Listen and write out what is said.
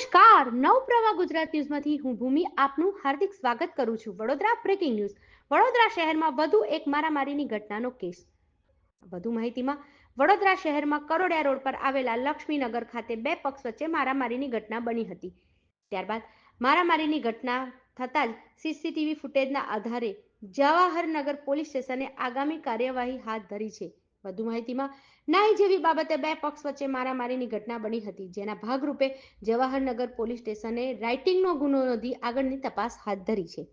નમસ્કાર. નવપ્રવાહ ગુજરાત ન્યૂઝમાંથી હું ભૂમિ આપનું હાર્દિક સ્વાગત કરું છું. Vadodara breaking news. વડોદરા શહેરમાં વધુ એક મારામારીની ઘટનાનો કેસ. વધુ માહિતીમાં, વડોદરા શહેરમાં કરોડિયા રોડ પર આવેલા લક્ષ્મીનગર ખાતે બે પક્ષ વચ્ચે મારામારીની ઘટના બની હતી. ત્યારબાદ મારામારીની ઘટના થતાં જ સીસીટીવી ફૂટેજના આધારે જવાહરનગર પોલીસ સ્ટેશને આગામી કાર્યવાહી હાથ ધરી છે. વધુ માહિતીમાં નાઈ જેવી બાબતે બે પક્ષ વચ્ચે મારામારીની ઘટના બની હતી, જેના ભાગરૂપે જવાહરનગર પોલીસ સ્ટેશને રાઇટિંગનો ગુનો નોંધી આગળની તપાસ હાથ ધરી છે.